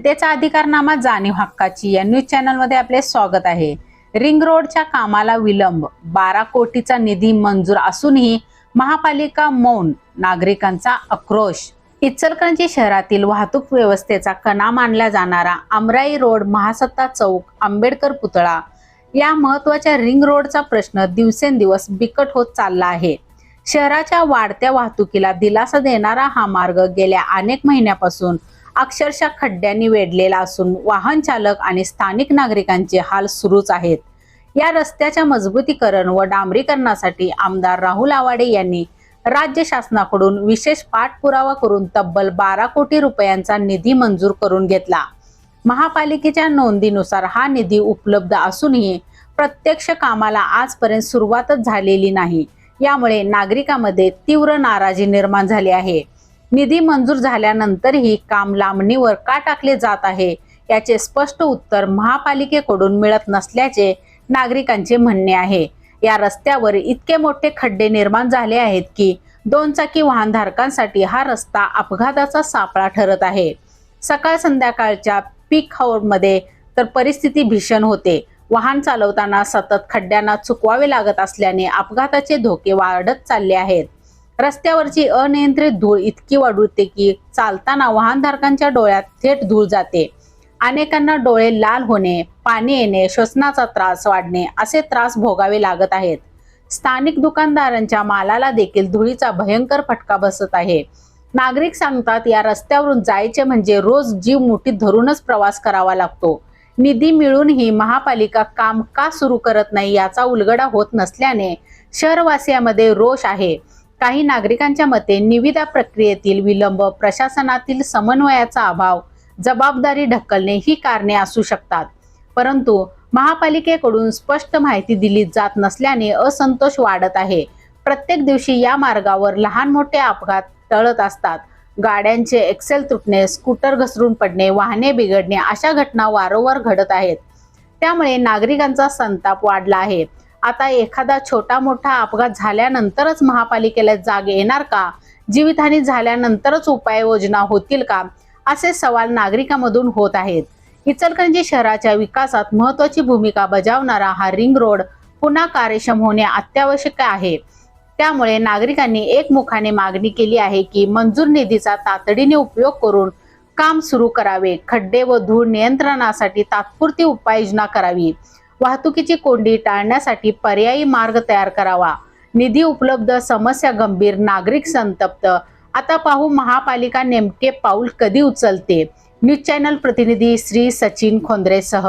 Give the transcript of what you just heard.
जनतेचा अधिकारनामा जाणीव हक्काची या न्यूज चॅनलमध्ये आपले स्वागत आहे. रिंग रोडच्या कामाला विलंब बारा कोटीचा निधी मंजूर असूनही महापालिका मौन नागरिकांचा आक्रोश. इचलकरंजी शहरातील वाहतूक व्यवस्थेचा कणा मानला जाणारा अमराई रोड महासत्ता चौक आंबेडकर पुतळा या महत्त्वाच्या रिंग रोडचा प्रश्न दिवसेंदिवस बिकट होत चालला आहे. शहराच्या वाढत्या वाहतुकीला दिलासा देणारा हा मार्ग गेल्या अनेक महिन्यापासून अक्षरशः खड्ड्यांनी वेढलेला असून वाहन चालक आणि स्थानिक नागरिकांचे हाल सुरूच आहेत. या रस्त्याच्या मजबूतीकरण व डांबरीकरणासाठी आमदार राहुल आवाडे यांनी राज्य शासनाकडून विशेष पाठपुरावा करून तब्बल बारा कोटी रुपयांचा निधी मंजूर करून घेतला. महापालिकेच्या नोंदीनुसार हा निधी उपलब्ध असूनही प्रत्यक्ष कामाला आजपर्यंत सुरुवातच झालेली नाही. यामुळे नागरिकांमध्ये तीव्र नाराजी निर्माण झाली आहे. निधी मंजूर झाल्यानंतरही काम लांबणीवर का टाकले जात आहे याचे स्पष्ट उत्तर महापालिकेकडून मिळत नसल्याचे नागरिकांचे म्हणणे आहे. या रस्त्यावर इतके मोठे खड्डे निर्माण झाले आहेत की दोन चाकी वाहनधारकांसाठी हा रस्ता अपघाताचा सापळा ठरत आहे. सकाळ संध्याकाळच्या पीकमध्ये तर परिस्थिती भीषण होते. वाहन चालवताना सतत खड्ड्यांना चुकवावे लागत असल्याने अपघाताचे धोके वाढत चालले आहेत. रस्त्यावरची अनियंत्रित धूळ इतकी वाढवते की चालताना वाहनधारकांच्या डोळ्यात थेट धूळ जाते. अनेकांना डोळे लाल होणे पाणी येणे श्वसनाचा त्रास वाढणे असे त्रास भोगावे लागत आहेत. स्थानिक दुकानदारांच्या मालाला देखील धुळीचा भयंकर फटका बसत आहे. नागरिक सांगतात या रस्त्यावरून जायचे म्हणजे रोज जीव मुठीत धरूनच प्रवास करावा लागतो. निधी मिळूनही महापालिका काम का सुरू करत नाही याचा उलगडा होत नसल्याने शहरवासियामध्ये रोष आहे. काही नागरिकांच्या मते निविदा प्रक्रियेतील विलंब प्रशासनातील समन्वयाचा अभाव जबाबदारी ढकलणे ही कारणे असू शकतात. परंतु महापालिकेकडून स्पष्ट माहिती दिली जात नसल्याने असंतोष वाढत आहे. प्रत्येक दिवशी या मार्गावर लहान मोठे अपघात टळत असतात. गाड्यांचे एक्सेल तुटणे स्कूटर घसरून पडणे वाहने बिघडणे अशा घटना वारंवार घडत आहेत. त्यामुळे नागरिकांचा संताप वाढला आहे. आता एखादा छोटा मोठा अपघात झाल्यानंतरच महापालिकेला जाग येणार का? जीवितहानी झाल्यानंतरच उपाययोजना होतील का? असे सवाल नागरिकांमधून होत आहेत. इचलकरंजी शहराच्या विकासात महत्वाची भूमिका बजावणारा हा रिंग रोड पुन्हा कार्यक्षम होणे अत्यावश्यक आहे. त्यामुळे नागरिकांनी एकमुखाने मागणी केली आहे की मंजूर निधीचा तातडीने उपयोग करून काम सुरू करावे. खड्डे व धूळ नियंत्रणासाठी तात्पुरती उपाययोजना करावी. वाहतुकीची कोंडी टाळण्यासाठी पर्यायी मार्ग तयार करावा. निधी उपलब्ध समस्या गंभीर नागरिक संतप्त. आता पाहू महापालिका नेमके पाऊल कधी उचलते. न्यूज चॅनल प्रतिनिधी श्री सचिन खोंद्रेसह.